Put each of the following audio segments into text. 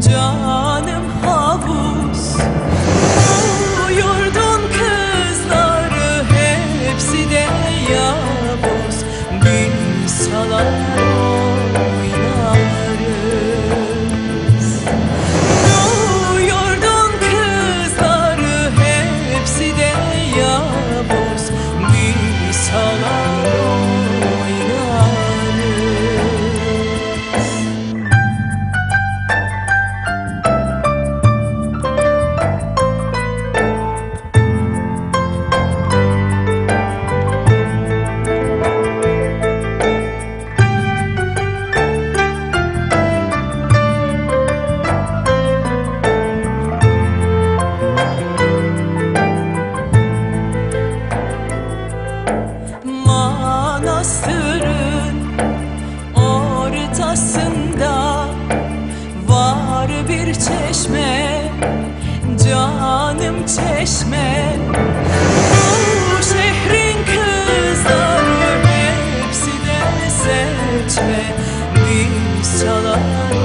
家。Ortasında var bir çeşme Canım çeşme. Bu şehrin kızları hepsi de seçme Biz çalar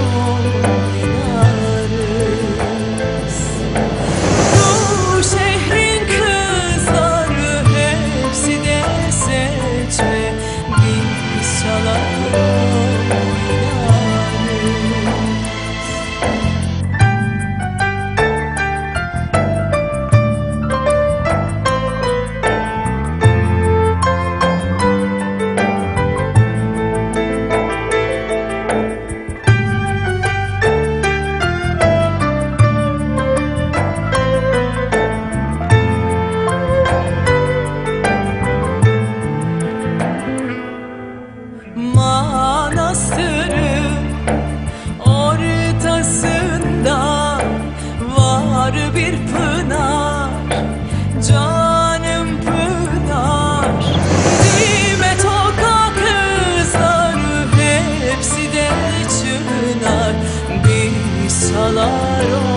var pınar Canım pınar. Nimet o kızlar Hepsi de çınar. Bir salar o